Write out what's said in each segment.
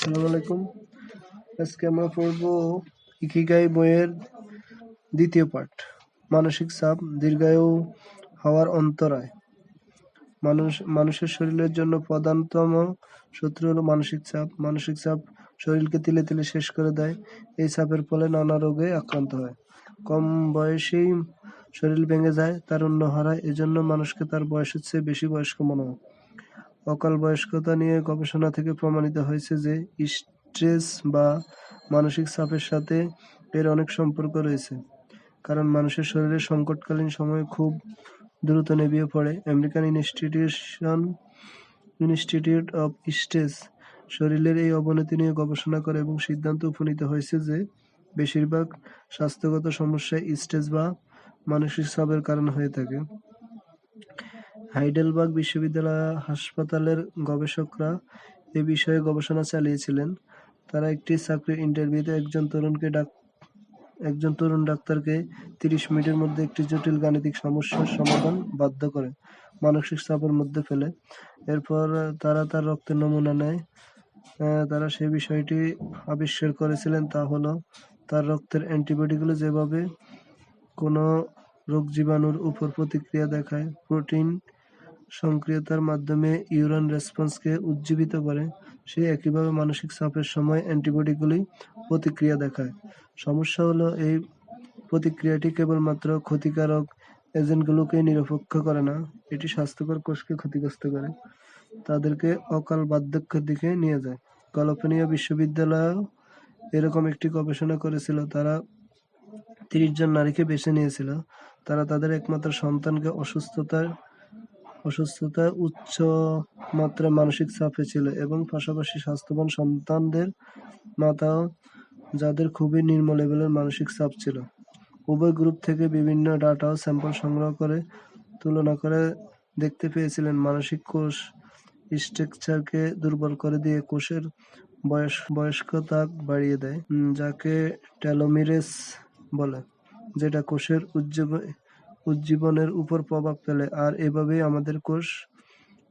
আসসালামু আলাইকুম। আজকে আমরা পড়ব ইকিগাই বইয়ের দ্বিতীয় পাঠ, মানসিক চাপ দীর্ঘায়ু হওয়ার অন্তরায়। মানুষ, মানুষের শরীরের জন্য প্রধানতম শত্রু হলো মানসিক চাপ। মানসিক চাপ শরীরকে তিলে তিলে শেষ করে দেয়। এই চাপের ফলে নানা রোগে আক্রান্ত হয়। কম বয়সেই শরীর ভেঙে যায় তার অন্য হারায়। এজন্য মানুষকে তার বয়সের চেয়ে বেশি বয়স্ক মনে হয়। অকাল বয়স্কতা নিয়ে গবেষণা থেকে প্রমাণিত হয়েছে যে স্ট্রেস বা মানসিক চাপের সাথে এর অনেক সম্পর্ক রয়েছে, কারণ মানুষের শরীরে সংকটকালীন সময় খুব দ্রুত নেভিয়ে পড়ে। American institution, institute of stress শরীরের এই অবনতি নিয়ে গবেষণা করে এবং সিদ্ধান্ত উপনীত হয়েছে যে বেশিরভাগ স্বাস্থ্যগত সমস্যায় স্ট্রেস বা মানসিক চাপের কারণ হয়ে থাকে। হাইডেলবার্গ বিশ্ববিদ্যালয় হাসপাতালের গবেষকরা এ বিষয়ে গবেষণা চালিয়েছিলেন। তারা একটি চাকরির ইন্টারভিউতে একজন তরুণকে ডাক, একজন তরুণ ডাক্তারকে তিরিশ মিনিটের মধ্যে একটি জটিল গাণিতিক সমস্যার সমাধান বাধ্য করে মানসিক চাপের মধ্যে ফেলে। এরপর তারা তার রক্তের নমুনা নেয়। তারা সে বিষয়টি আবিষ্কার করেছিলেন, তা হলো তার রক্তের অ্যান্টিবডিগুলো যেভাবে কোনো রোগ জীবাণুর উপর প্রতিক্রিয়া দেখায়, প্রোটিন সক্রিয়তার মাধ্যমে ইউরান রেসপন্সকে উজ্জীবিত করে, সে একইভাবে মানসিক চাপের সময় অ্যান্টিবডিগুলি প্রতিক্রিয়া দেখায়। সমস্যা হলো, এই প্রতিক্রিয়াটি কেবলমাত্র ক্ষতিকারক এজেন্টগুলোকে নিরপেক্ষ করে না, এটি স্বাস্থ্যকর কোষকে ক্ষতিগ্রস্ত করে, তাদেরকে অকাল বার্ধক্যের দিকে নিয়ে যায়। ক্যালিফোর্নিয়া বিশ্ববিদ্যালয় এরকম একটি গবেষণা করেছিল, তারা তিরিশ জন নারীকে বেছে নিয়েছিল। তারা তাদের একমাত্র সন্তানকে অসুস্থতার অসুস্থতা উচ্চ মাত্রায় মানসিক চাপে ছিল এবং পাশাপাশি স্বাস্থ্যবান সন্তানদের মাতাও যাদের খুবই নিম্ন লেভেলের মানসিক চাপ ছিল। উভয় গ্রুপ থেকে বিভিন্ন ডাটা ও স্যাম্পল সংগ্রহ করে তুলনা করে দেখতে পেয়েছিলেন মানসিক কোষ স্ট্রাকচারকে দুর্বল করে দিয়ে কোষের বয়স, বয়স্কতা বাড়িয়ে দেয় যাকে টেলোমিরেস বলে, যেটা কোষের উজ্জীব উজ্জীবনের উপর প্রভাব ফেলে আর এভাবেই আমাদের কোষ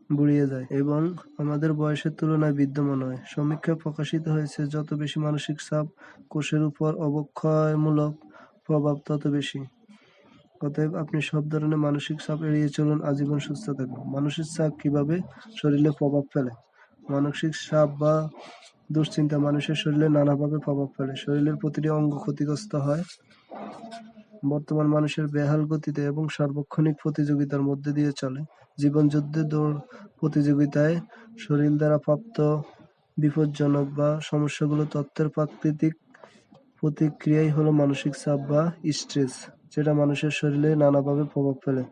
বুড়িয়ে যায় এবং আমাদের বয়সের তুলনায় বিদ্যমান হয়। সমীক্ষায় প্রকাশিত হয়েছে, যত বেশি মানসিক চাপ কোষের উপর অবক্ষয়মূলক প্রভাব, তত বেশি। অতএব আপনি সব ধরনের মানসিক চাপ এড়িয়ে চলুন, আজীবন সুস্থ থাকুন। মানসিক চাপ কীভাবে শরীরে প্রভাব ফেলে? মানসিক চাপ বা দুশ্চিন্তা মানুষের শরীরে নানাভাবে প্রভাব ফেলে। শরীরের প্রতিটি অঙ্গ ক্ষতিগ্রস্ত হয় বর্তমান মানুষের বেহাল গতিতে এবং সার্বক্ষণিক প্রতিযোগিতার মধ্যে দিয়ে চলে। জীবনযুদ্ধে দৌড় প্রতিযোগিতায় শরীর দ্বারা প্রাপ্ত বিপজ্জনক বা সমস্যাগুলো তত্ত্বের প্রাকৃতিক প্রতিক্রিয়াই হলো মানসিক চাপ বা স্ট্রেস, যেটা মানুষের শরীরে নানাভাবে প্রভাব ফেলে।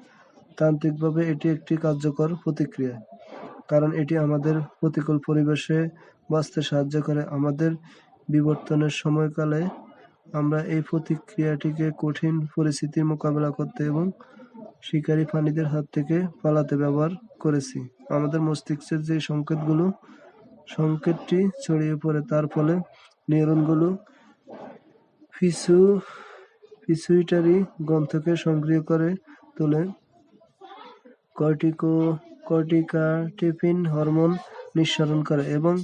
তান্ত্রিকভাবে এটি একটি কার্যকর প্রতিক্রিয়া, কারণ এটি আমাদের প্রতিকূল পরিবেশে বাঁচতে সাহায্য করে। আমাদের বিবর্তনের সময়কালে আমরা এই প্রতিক্রিয়াটিকে কঠিন পরিস্থিতির মোকাবেলা করতে এবং শিকারী প্রাণীদের হাত থেকে পালাতে ব্যবহার করেছি। আমাদের মস্তিষ্কের যে সংকেতগুলো, সংকেতটি ছড়িয়ে পড়ে তার ফলে নিউরনগুলো পিছু পিছুইটারি গ্রন্থকে সক্রিয় করে তোলে। কর্টিকো কর্টিকা টিফিন হরমোন নিঃসরণ করে এবং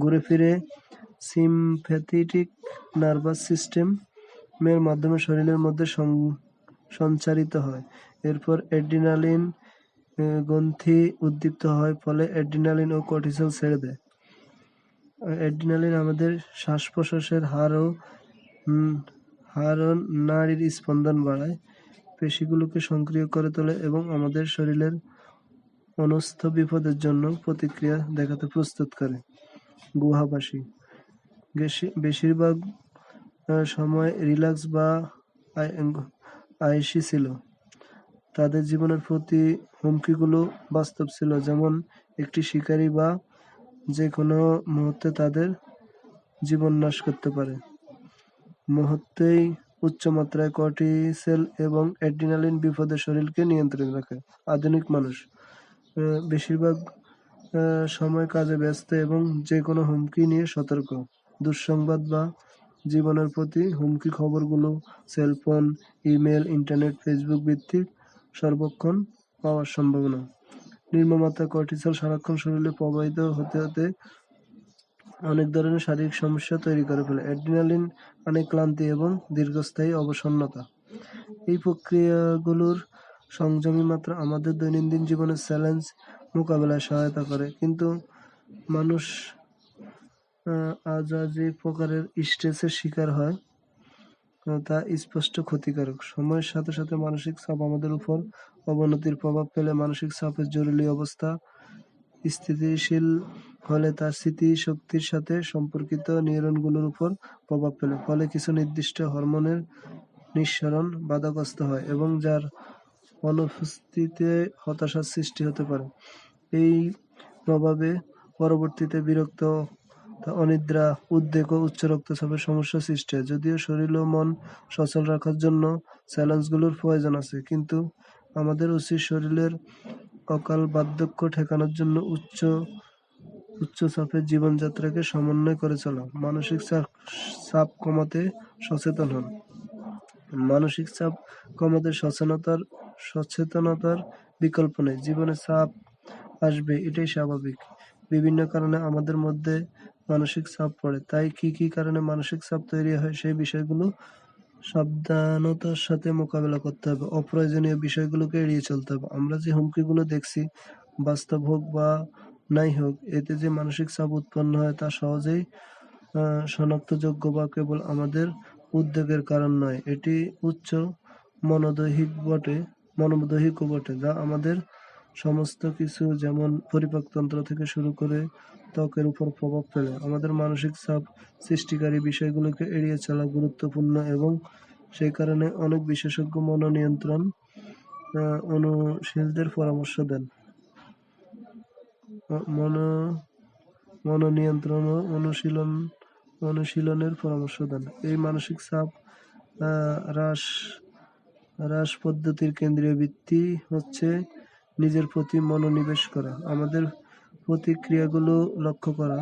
ঘুরে ফিরে সিমপ্যাথেটিক নার্ভাস সিস্টেমের মাধ্যমে শরীরের মধ্যে সঞ্চারিত হয়। এরপর অ্যাড্রিনালিন গ্রন্থি উদ্দীপ্ত হয়, ফলে অ্যাড্রিনালিন ও কর্টিসল ছেড়ে দেয়। অ্যাড্রিনালিন আমাদের শ্বাস প্রশ্বাসের হার ও হার ও নাড়ির স্পন্দন বাড়ায়, পেশিগুলোকে সক্রিয় করে তোলে এবং আমাদের শরীরের অনস্থ বিপদের জন্য প্রতিক্রিয়া দেখাতে প্রস্তুত করে। গুহাবাসী বেশিরভাগ সময় রিল্যাক্স বা আয়েসি ছিল। তাদের জীবনের প্রতি হুমকিগুলো বাস্তব ছিল, যেমন একটি শিকারী বা যে কোনো মুহূর্তে তাদের জীবন নাশ করতে পারে। মুহূর্তেই উচ্চমাত্রায় কর্টিসেল এবং অ্যাড্রিনালিন বিপদের শরীরকে নিয়ন্ত্রণে রাখে। আধুনিক মানুষ বেশিরভাগ সময় কাজে ব্যস্ত এবং যে কোনো হুমকি নিয়ে সতর্ক। দুঃসংবাদ বা জীবনের প্রতি হুমকি খবরগুলো সেলফোন, ইমেল, ইন্টারনেট, ফেসবুক ভিত্তিক সর্বক্ষণ পাওয়ার সম্ভাবনা। নিম্নমাত্রা কর্টিসল সারাক্ষণ শরীরে প্রবাহিত হতে হতে অনেক ধরনের শারীরিক সমস্যা তৈরি করে ফেলে। অ্যাড্রিনালিন, অনেক ক্লান্তি এবং দীর্ঘস্থায়ী অবসন্নতা। এই প্রক্রিয়াগুলোর সংযমী মাত্রা আমাদের দৈনন্দিন জীবনের চ্যালেঞ্জ মোকাবেলায় সহায়তা করে। কিন্তু মানুষ আহ, আজ আজ যে প্রকারের স্ট্রেসের শিকার হয় তা স্পষ্ট ক্ষতিকারক। সময়ের সাথে সাথে মানসিক চাপ আমাদের উপর অবনতির প্রভাব ফেলে মানসিক চাপের জরুরি অবস্থা। স্থিতিশীল হলে তার স্মৃতিশক্তির সাথে সম্পর্কিত নিউরনগুলোর উপর প্রভাব ফেলে ফলে কিছু নির্দিষ্ট হরমোনের নিঃসরণ বাধাগ্রস্ত হয় এবং যার অনুপস্থিতিতে হতাশার সৃষ্টি হতে পারে। এই প্রভাবে পরবর্তীতে বিরক্ত অনিদ্রা, উদ্বেগ ও উচ্চ রক্তচাপের সমস্যা সৃষ্টি হয়। যদিও শরীর ও মন সচল রাখার জন্য চ্যালেঞ্জগুলোর প্রয়োজন আছে, কিন্তু আমাদের উচিত শরীরের অকাল বার্ধক্য ঠেকানোর জন্য উচ্চ উচ্চ চাপের জীবনযাত্রাকে সমন্বয় করে চলা, মানসিক চাপ চাপ কমাতে সচেতন হন। মানসিক চাপ কমাতে সচেতনতার সচেতনতার বিকল্প নেই। জীবনে চাপ আসবে, এটাই স্বাভাবিক। বিভিন্ন কারণে আমাদের মধ্যে মানসিক চাপ পড়ে। তাই কি কি কারণে মানসিক চাপ তৈরি হয় সেই বিষয়গুলো সাবধানতার সাথে মোকাবেলা করতে হবে। অপ্রয়োজনীয় বিষয়গুলোকে এড়িয়ে চলতে হবে। আমরা যে হুমকিগুলো দেখছি, বাস্তব হোক বা নাই হোক, এতে যে মানসিক চাপ উৎপন্ন হয় তা সহজেই শনাক্তযোগ্য বা কেবল আমাদের উদ্বেগের কারণ নয়। এটি উচ্চ মনোদৈহিক বটে মনোদৈহিকও বটে, যা আমাদের সমস্ত কিছু, যেমন পরিপাকতন্ত্র থেকে শুরু করে ত্বকের উপর প্রভাব ফেলে। আমাদের মানসিক চাপ, সৃষ্টিকারী বিষয়গুলোকে এড়িয়ে চলা গুরুত্বপূর্ণ এবং সেই কারণে অনেক বিশেষজ্ঞ মনোনিয়ন্ত্রণ অনুশীলদের পরামর্শ দেন। মন, মনোনিয়ন্ত্রণ অনুশীলন, অনুশীলনের পরামর্শ দেন। এই মানসিক চাপ হ্রাস হ্রাস পদ্ধতির কেন্দ্রীয় ভিত্তি হচ্ছে নিজের প্রতি মনোনিবেশ করা। আমাদের প্রতিক্রিয়াগুলো লক্ষ্য করা,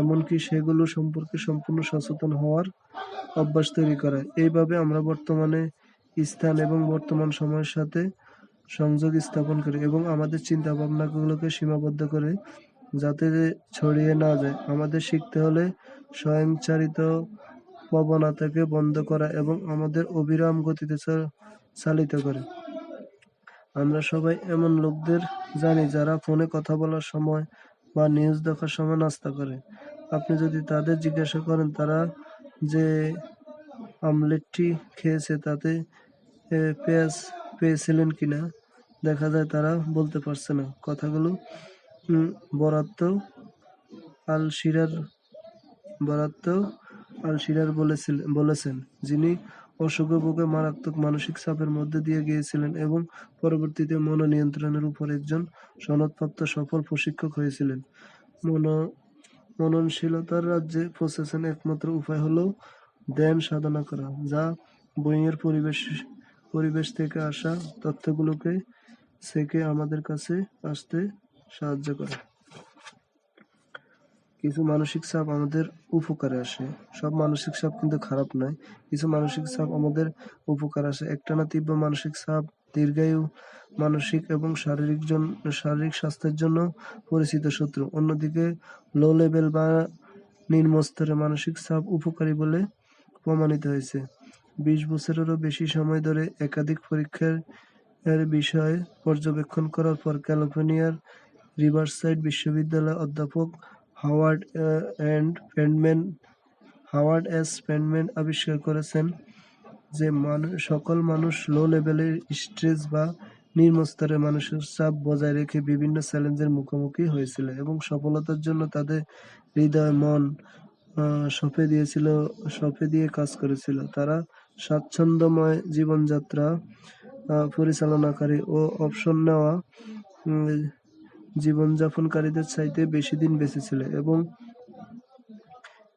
এমনকি সেগুলো সম্পর্কে সম্পূর্ণ সচেতন হওয়ার অভ্যাস তৈরি করা। এইভাবে আমরা বর্তমানে স্থান এবং বর্তমান সময়ের সাথে সংযোগ স্থাপন করি এবং আমাদের চিন্তা ভাবনাগুলোকে সীমাবদ্ধ করে যাতে ছড়িয়ে না যায়। আমাদের শিখতে হলে স্বয়ংচালিত প্রবণতাকে বন্ধ করা এবং আমাদের অবিরাম গতিতে চালিত করে। আমরা সবাই এমন লোকদের জানি যারা ফোনে কথা বলার সময় বা নিউজ দেখার সময় নাস্তা করে। আপনি যদি তাদের জিজ্ঞাসা করেন, তারা যে আমলেটটি খেয়েছে তাতে পেঁয়াজ পেয়েছিলেন কিনা, দেখা যায় তারা বলতে পারছে না। কথাগুলো বরাদ্দ আল শিরার বরাদ্দ আল শিরার বলেছিলেন বলেছেন, যিনি অসুখে ভোগে মারাত্মক মানসিক চাপের মধ্যে দিয়ে গিয়েছিলেন এবং পরবর্তীতে মনোনিয়ন্ত্রণের উপর একজন সনদপ্রাপ্ত সফল প্রশিক্ষক হয়েছিলেন। মন, মননশীলতার রাজ্যে পৌঁছেছেন একমাত্র উপায় হলো ধ্যান সাধনা করা, যা বইয়ের পরিবেশ পরিবেশ থেকে আসা তথ্যগুলোকে, সেকে আমাদের কাছে আসতে সাহায্য করে। কিছু মানসিক চাপ আমাদের উপকারে আসে। সব মানসিক চাপ কিন্তু খারাপ নয়। কিছু মানসিক চাপ আমাদের উপকার আসে। একটানা তীব্র মানসিক চাপ দীর্ঘায়ু মানসিক এবং শারীরিক জন, শারীরিক স্বাস্থ্যের জন্য পরিচিত শত্রু। অন্যদিকে লো লেভেল বা নিম্ন স্তরে মানসিক চাপ উপকারী বলে প্রমাণিত হয়েছে। বিশ বছরেরও বেশি সময় ধরে একাধিক পরীক্ষার এর বিষয় পর্যবেক্ষণ করার পর ক্যালিফোর্নিয়ার রিভারসাইড বিশ্ববিদ্যালয়ের অধ্যাপক Howard and Pendman Howard S Pendman আবিষ্কার করেছেন যে মানুষ সকল মানুষ লো লেভেলের স্ট্রেস বা নিম্ন স্তরের মানুষের চাপ বজায় রেখে বিভিন্ন চ্যালেঞ্জের মুখোমুখি হয়েছিল এবং সফলতার জন্য তাদের হৃদয়, মন সঁপে দিয়েছিল, সঁপে দিয়ে কাজ করেছিল। তারা স্বাচ্ছন্দ্যময় জীবনযাত্রা পরিচালনাকারী ও অপশন নেওয়া জীবনযাপনকারীদের চাইতে বেশি দিন বেঁচে ছিল এবং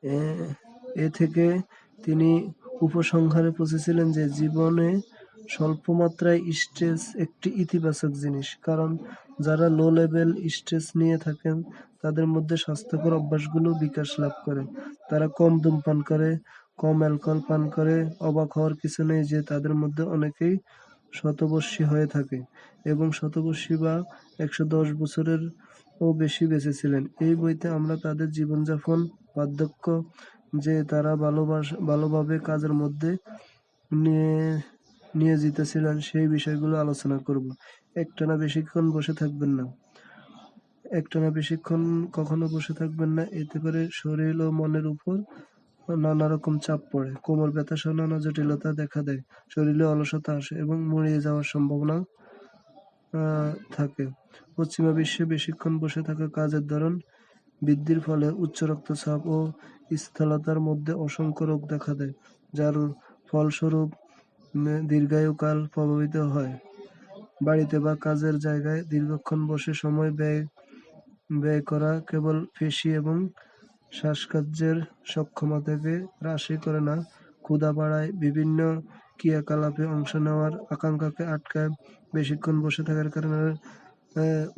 এ- থেকে তিনি উপসংহারে পৌঁছেছিলেন যে জীবনে স্বল্প মাত্রায় স্ট্রেস একটি ইতিবাচক জিনিস, কারণ যারা লো লেভেল স্ট্রেস নিয়ে থাকেন, তাদের মধ্যে স্বাস্থ্যকর অভ্যাসগুলো বিকাশ লাভ করে। তারা কম ধূমপান করে, কম অ্যালকোহল পান করে, অবাক হওয়ার কিছু নেই যে তাদের মধ্যে অনেকেই শতবর্ষী হয়ে থাকে এবং শতবর্ষী বা একশো দশ বছরের ও বেশি বেঁচেছিলেন। এই বইতে আমরা তাদের জীবনযাপন, বার্ধক্য, যে তারা ভালোবাস, ভালোভাবে কাজের মধ্যে নিয়ে নিয়ে জিতেছিলেন সেই বিষয়গুলো আলোচনা করব। একটানা বেশিক্ষণ বসে থাকবেন না। একটানা বেশিক্ষণ কখনো বসে থাকবেন না, এতে করে শরীর ও মনের উপর নানা রকম চাপ পড়ে। কোমর ব্যথা সহ নানা জটিলতা দেখা দেয়। শরীরে অলসতা আসে এবং মরিয়ে যাওয়ার সম্ভাবনা থাকে। পশ্চিমা বিশ্বে বেশিক্ষণ বসে থাকা কাজের ধরন বৃদ্ধির ফলে উচ্চ রক্তচাপ ও স্থূলতার মধ্যে অসংখ্য রোগ দেখা দেয়, যার ফলস্বরূপ দীর্ঘায়ুকাল প্রভাবিত হয়। বাড়িতে বা কাজের জায়গায় দীর্ঘক্ষণ বসে সময় ব্যয় ব্যয় করা কেবল পেশি এবং শ্বাসকার্যের সক্ষমতাকে হ্রাসই করে না ক্ষুধা বাড়ায় বিভিন্ন ক্রিয়াকলাপে অংশ নেওয়ার আকাঙ্ক্ষাকে আটকায় বেশিক্ষণ বসে থাকার কারণে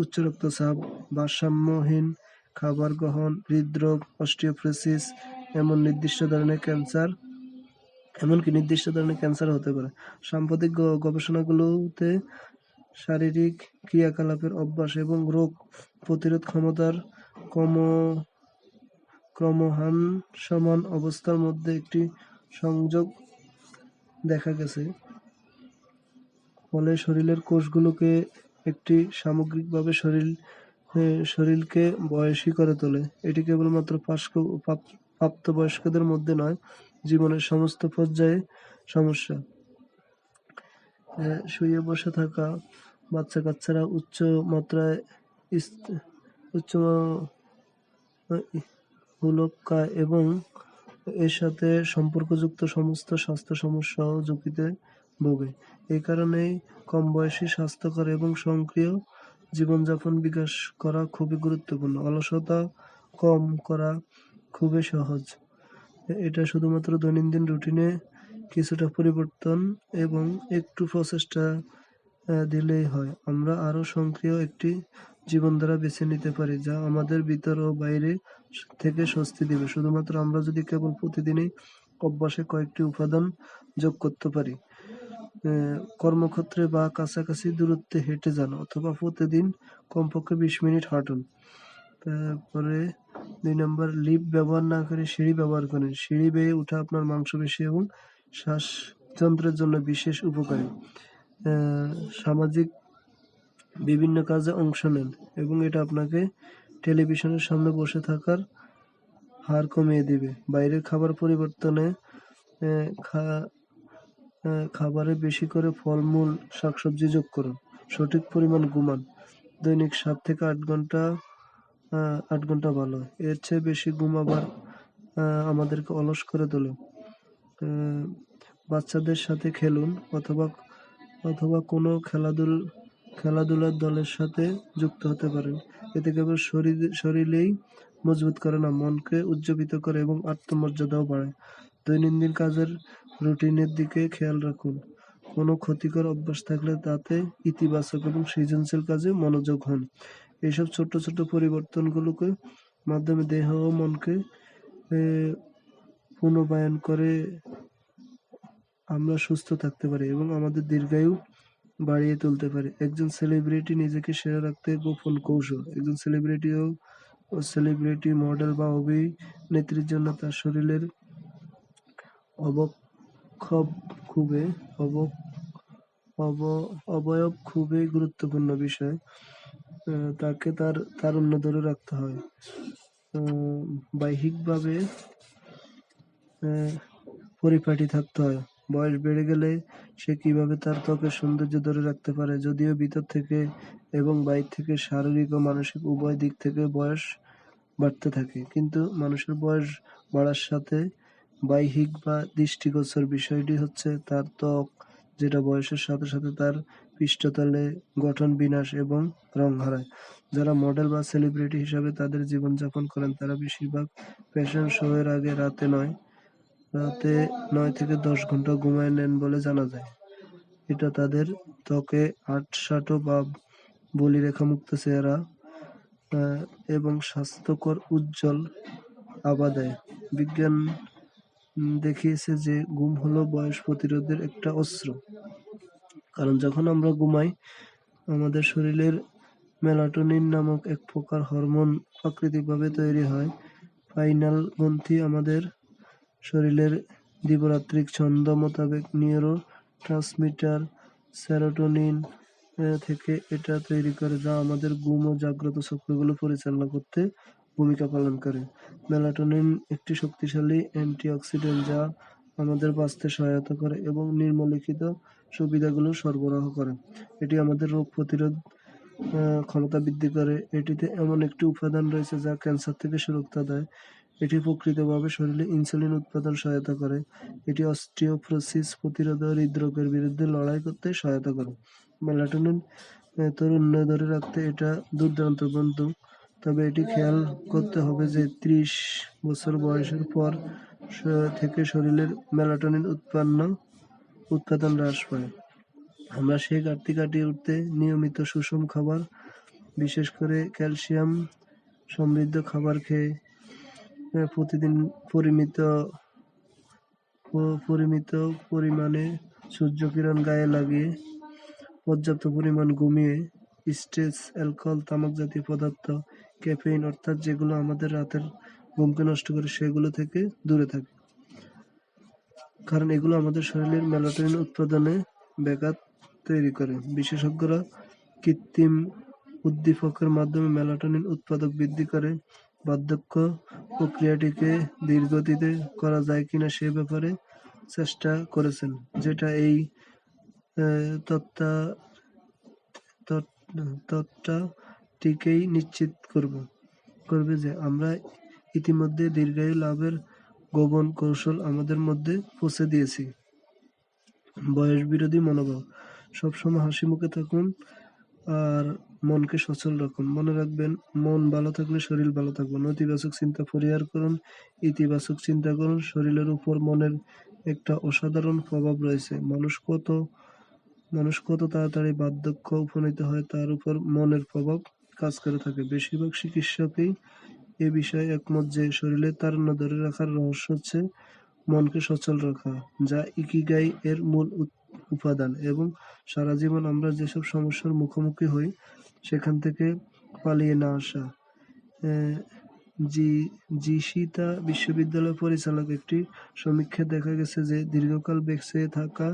উচ্চ রক্তচাপ ভারসাম্যহীন খাবার গ্রহণ, হৃদরোগ, অস্টিওপ্রোসিস এমন নির্দিষ্ট ধরনের ক্যান্সার, এমনকি নির্দিষ্ট ধরনের ক্যান্সার হতে পারে। সাম্প্রতিক গবেষণাগুলোতে শারীরিক ক্রিয়াকলাপের অভ্যাস এবং রোগ প্রতিরোধ ক্ষমতার ক্রম ক্রমহান সমান অবস্থার মধ্যে একটি সংযোগ দেখা গেছে। ফলে শরীরের কোষগুলোকে একটি সামগ্রিকভাবে শরীর শরীরকে বয়সী করে তোলে। এটি কেবলমাত্র প্রাপ্তবয়স্কদের মধ্যে নয়, জীবনের সমস্ত পর্যায়ে সমস্যা। শুয়ে বসে থাকা বাচ্চা কাচ্চারা উচ্চ মাত্রায় উচ্চ হুলক্কায় এবং এর সাথে সম্পর্কযুক্ত সমস্ত স্বাস্থ্য সমস্যা ও ঝুঁকিতে ভোগে। এই কারণেই কম বয়সী, স্বাস্থ্যকর এবং সক্রিয় জীবনযাপন বিকাশ করা খুবই গুরুত্বপূর্ণ। অলসতা কম করা খুবই সহজ। এটা শুধুমাত্র দৈনন্দিন রুটিনে কিছুটা পরিবর্তন এবং একটু প্রচেষ্টা দিলেই হয়। আমরা আরও সক্রিয় একটি জীবনধারা বেছে নিতে পারি, যা আমাদের ভিতর ও বাইরে থেকে স্বস্তি দিবে। শুধুমাত্র আমরা যদি কেবল প্রতিদিনই অভ্যাসে কয়েকটি উপাদান যোগ করতে পারি কর্মক্ষেত্রে বা কাছাকাছি দূরত্বে হেঁটে যান অথবা প্রতিদিন কমপক্ষে বিশ মিনিট হাঁটুন। তারপরে দুই নম্বর লিফট ব্যবহার না করে সিঁড়ি ব্যবহার করেন। সিঁড়ি বেয়ে ওঠা আপনার মাংসপেশি এবং শ্বাসযন্ত্রের জন্য বিশেষ উপকারী। সামাজিক বিভিন্ন কাজে অংশ নেন এবং এটা আপনাকে টেলিভিশনের সামনে বসে থাকার হার কমিয়ে দিবে। বাইরের খাবার পরিবর্তনে খাবারে বেশি করে ফলমূল শাকসবজি যোগ করুন। সঠিক পরিমাণ ঘুমান। দৈনিক সাত থেকে আট ঘণ্টা আট ঘণ্টা ভালো। এর চেয়ে বেশি ঘুম আবার আহ, আমাদেরকে অলস করে তোলে। বাচ্চাদের সাথে খেলুন অথবা অথবা কোনো খেলাধুল খেলাধুলার দলের সাথে যুক্ত হতে পারেন। এতে কেবল শরীর শরীরেই মজবুত করে না, মনকে উজ্জীবিত করে এবং আত্মমর্যাদাও বাড়ায়। দৈনন্দিন কাজের রুটিনের দিকে খেয়াল রাখুন। কোনো ক্ষতিকর অভ্যাস থাকলে তাতে ইতিবাচক এবং সৃজনশীল কাজে মনোযোগ হন। এইসব ছোট ছোট পরিবর্তনগুলোকে মাধ্যমে দেহ ও মনকে পুনর্বায়ন করে আমরা সুস্থ থাকতে পারি এবং আমাদের দীর্ঘায়ু বাড়িয়ে তুলতে পারে। একজন সেলিব্রিটি নিজেকে সেরা রাখতে গোপন কৌশল। একজন সেলিব্রিটি ও সেলিব্রিটি মডেল বা অভিনেত্রীর জন্য তার শরীরের অবক্ষব খুবই অব অব- অবয়ব খুবই গুরুত্বপূর্ণ বিষয়। তাকে তার তারুণ্য ধরে রাখতে হয়। বাহ্যিকভাবে পরিপাটি থাকতে হয়। বয়স বেড়ে গেলে সে কীভাবে তার ত্বকের সৌন্দর্য ধরে রাখতে পারে? যদিও ভিতর থেকে এবং বাইর থেকে শারীরিক ও মানসিক উভয় দিক থেকে বয়স বাড়তে থাকে, কিন্তু মানুষের বয়স বাড়ার সাথে বাহ্যিক বা দৃষ্টিগোচর বিষয়টি হচ্ছে তার ত্বক, যেটা বয়সের সাথে সাথে তার পৃষ্ঠতলে গঠন বিনাশ এবং রং হারায়। যারা মডেল বা সেলিব্রিটি হিসাবে তাদের জীবনযাপন করেন, তারা বেশিরভাগ ফ্যাশন শো এর আগে রাতে নয় রাতে নয় থেকে দশ ঘণ্টা ঘুমায় নেন বলে জানা যায়। এটা তাদের ত্বকে আটসাটো বা বলিরেখামুক্ত চেহারা এবং স্বাস্থ্যকর উজ্জ্বল আভা দেয়। বিজ্ঞান দেখিয়েছে যে ঘুম হলো বয়স প্রতিরোধের একটা অস্ত্র। কারণ যখন আমরা ঘুমাই, আমাদের শরীরের মেলাটোনিন নামক এক প্রকার হরমোন প্রাকৃতিকভাবে তৈরি হয়। ফাইনাল গ্রন্থি আমাদের শরীরের দিবরাত্রিক ছন্দ মোতাবেক নিউরো ট্রান্সমিটার সেরোটোনিন থেকে এটা তৈরি করে যা আমাদের ঘুম ও জাগ্রত চক্রগুলো পরিচালনা করতে ভূমিকা পালন করে। মেলাটোনিন একটি শক্তিশালী অ্যান্টিঅক্সিডেন্ট যা আমাদের বাঁচতে সহায়তা করে এবং নিম্নলিখিত সুবিধাগুলো সরবরাহ করে। এটি আমাদের রোগ প্রতিরোধ ক্ষমতা বৃদ্ধি করে। এটিতে এমন একটি উপাদান রয়েছে যা ক্যান্সার থেকে সুরক্ষা দেয়। এটি প্রকৃতভাবে শরীরে ইনসুলিন উৎপাদন সহায়তা করে। এটি অস্টিওপ্রোসিস প্রতিরোধ ও হৃদরোগের বিরুদ্ধে লড়াই করতে সহায়তা করে। মেলাটোনিন তরুণ্য ধরে রাখতে এটা দুর্দান্ত বন্ধু। তবে এটি খেয়াল করতে হবে যে ত্রিশ বছর বয়সের পর থেকে শরীরের মেলাটোনিন উৎপন্ন, উৎপাদন হ্রাস পায়। আমরা সেই ঘাটতি কাটিয়ে উঠতে নিয়মিত সুষম খাবার, বিশেষ করে ক্যালসিয়াম সমৃদ্ধ খাবার খেয়ে প্রতিদিন পরিমিত পরিমিত পরিমাণে সূর্যকিরণ গায়ে লাগিয়ে পর্যাপ্ত পরিমাণ ঘুমিয়ে স্ট্রেস, অ্যালকোহল, তামাক জাতীয় পদার্থ, ক্যাফেইন অর্থাৎ যেগুলো আমাদের রাতের ঘুমকে নষ্ট করে সেগুলো থেকে দূরে থাকে। কারণ এগুলো আমাদের শরীরের মেলাটোনিন উৎপাদনে ব্যাঘাত তৈরি করে। বিশেষজ্ঞরা কৃত্রিম উদ্দীপকের মাধ্যমে মেলাটোনিন উৎপাদক বৃদ্ধি করে। বার্ধক্য প্রক্রিয়াটিকে ধীরগতিতে করা যায় কিনা সে ব্যাপারে চেষ্টা করেছেন, যেটা এই তত্ত্বটিকেই নিশ্চিত করবে করবে যে আমরা ইতিমধ্যে দীর্ঘায়ু লাভের গোপন কৌশল আমাদের মধ্যে পৌঁছে দিয়েছি। বয়স বিরোধী মনোভাব, সবসময় হাসি মুখে থাকুন, আর মনকে সচল রাখুন। মনে রাখবেন, মন ভালো থাকলে শরীর ভালো থাকবে। নেতিবাচক চিন্তা পরিহার করুন, ইতিবাচক চিন্তা করুন, শরীরের উপর মনের একটা অসাধারণ প্রভাব রয়েছে। মানুষ কত মানুষ কত তাড়াতাড়ি বার্ধক্য উপনীত হয়, তার উপর মনের প্রভাব কাজ করে থাকে। বেশিরভাগ চিকিৎসকই এ বিষয়ে একমত যে, শরীরে তার ধরে রাখার রহস্য হচ্ছে মনকে সচল রাখা, যা ইকিগাই এর মূল উপাদান। এবং সারা জীবন আমরা যেসব সমস্যার মুখোমুখি হই সেখান থেকে পালিয়ে না আসা। জি, জিশিতা বিশ্ববিদ্যালয় পরিচালক একটি সমীক্ষায় দেখা গেছে যে, দীর্ঘকাল বেঁচে থাকা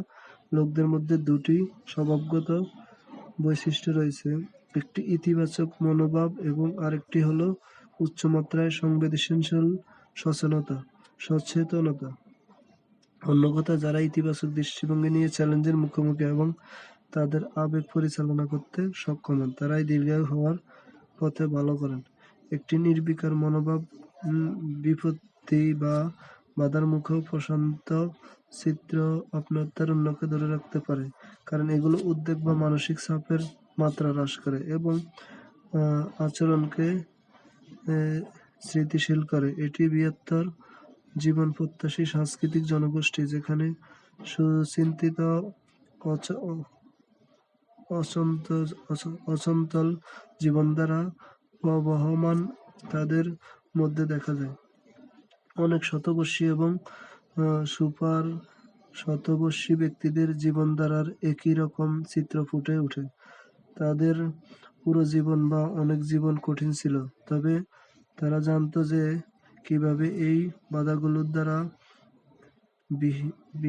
লোকদের মধ্যে দুটি স্বভাবগত বৈশিষ্ট্য রয়েছে। একটি ইতিবাচক মনোভাব এবং আরেকটি হলো উচ্চমাত্রায় সংবেদনশীল সচেতনতা সচেতনতা। অন্য কথা যারা ইতিবাচক দৃষ্টিভঙ্গি নিয়ে চ্যালেঞ্জের মুখোমুখি এবং তাদের আবেগ পরিচালনা করতে সক্ষম হন। তারাই দীর্ঘায়ু হওয়ার পথে ভালো করেন। একটি নির্বিকার মনোভাব বিপত্তি বা বাধার মুখেও প্রশান্ত চিত্র আপনার তারুণ্যকে ধরে রাখতে পারে, কারণ এগুলো উদ্বেগ বা মানসিক চাপের মাত্রা হ্রাস করে এবং আচরণকে স্মৃতিশীল করে। এটি বৃহত্তর জীবন প্রত্যাশী সাংস্কৃতিক জনগোষ্ঠী, যেখানে সুচিন্তিত অচঞ্চল জীবনধারা প্রবহমান তাদের মধ্যে দেখা যায়। অনেক শতবর্ষী এবং সুপার শতবর্ষী ব্যক্তিদের জীবনধারার একই রকম চিত্র ফুটে ওঠে। তাদের পুরো জীবন বা অনেক জীবন কঠিন ছিল, তবে তারা জানতো যে কীভাবে এই বাধাগুলোর দ্বারা বিহ-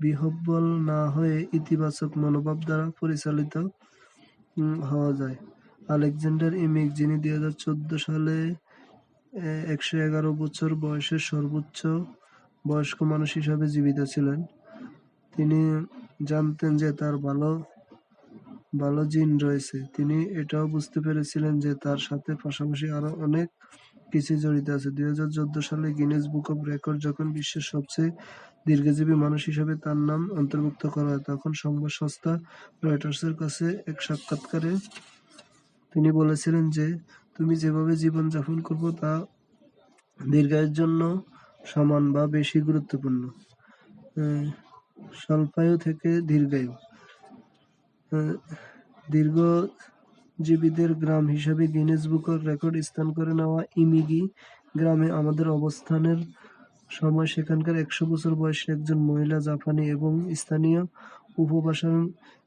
বিহ্বল না হয়ে ইতিবাচক মনোভাব দ্বারা পরিচালিত হওয়া যায়। আলেকজান্ডার ইমিক যিনি দুই হাজার চোদ্দ সালে একশো এগারো বছর বয়সের সর্বোচ্চ বয়স্ক মানুষ হিসাবে জীবিত ছিলেন। তিনি জানতেন যে তার ভালো ভালো জিন রয়েছে। তিনি এটাও বুঝতে পেরেছিলেন যে তার সাথে পাশাপাশি আরও অনেক কিছু জড়িত আছে। দুই হাজার চোদ্দ সালে গিনেস বুক অফ রেকর্ড যখন বিশ্বের সবচেয়ে দীর্ঘজীবী মানুষ হিসেবে তার নাম অন্তর্ভুক্ত করা হয়। তখন সংবাদ সংস্থা রয়টার্সের কাছে এক সাক্ষাৎকারে তিনি বলেছিলেন যে, তুমি যেভাবে জীবনযাপন করব তা দীর্ঘায়ুর জন্য সমান বা বেশি গুরুত্বপূর্ণ। স্বল্পায়ু থেকে দীর্ঘায়ু। দীর্ঘজীবীদের গ্রাম হিসাবে গিনেস বুকের রেকর্ড স্থান করে নেওয়া ইমিগি গ্রামে আমাদের অবস্থানের সময় সেখানকার একশো বছর বয়সী একজন মহিলা, জাপানি এবং স্থানীয় উপভাষার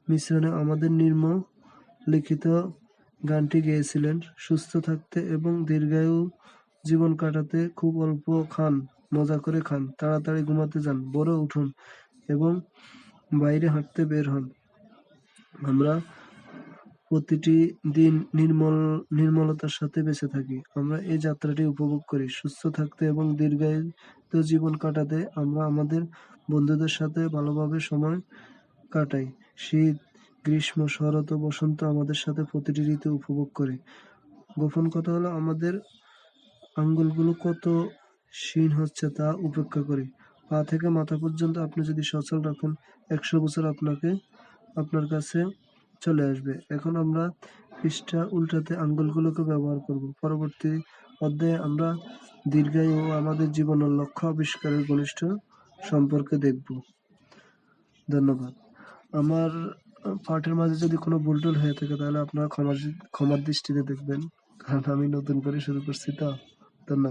মিশ্রণে আমাদের নিম্ন লিখিত গানটি গেয়েছিলেন। সুস্থ থাকতে এবং দীর্ঘায়ু জীবন কাটাতে খুব অল্প খান, মজা করে খান, তাড়াতাড়ি ঘুমাতে যান, ভোরে উঠুন এবং বাইরে হাঁটতে বের হন। আমরা প্রতিটি দিন নির্মল, নির্মলতার সাথে বেঁচে থাকি। আমরা এই যাত্রাটি উপভোগ করি। সুস্থ থাকতে এবং দীর্ঘায়িত জীবন কাটাতে আমরা আমাদের বন্ধুদের সাথে ভালোভাবে সময় কাটাই। শীত গ্রীষ্ম, শরৎ ও বসন্ত আমাদের সাথে প্রতিটি ঋতু উপভোগ করে। গোপন কথা হলো, আমাদের আঙ্গুলগুলো কত ক্ষীণ হচ্ছে তা উপেক্ষা করি। পা থেকে মাথা পর্যন্ত আপনি যদি সচল রাখেন, একশো বছর আপনাকে, আপনার কাছে চলে আসবে। এখন আমরা পৃষ্ঠা উল্টাতে আঙ্গুলগুলোকে ব্যবহার করব। পরবর্তী অধ্যায়ে আমরা দীর্ঘায়ু ও আমাদের জীবনের লক্ষ্য আবিষ্কারের ঘনিষ্ঠ সম্পর্কে দেখব। ধন্যবাদ। আমার পাঠের মাঝে যদি কোনো ভুল টুল হয়ে থাকে, তাহলে আপনারা ক্ষমা ক্ষমার দৃষ্টিতে দেখবেন। কারণ আমি নতুন করে শুরু করছি তো। ধন্যবাদ।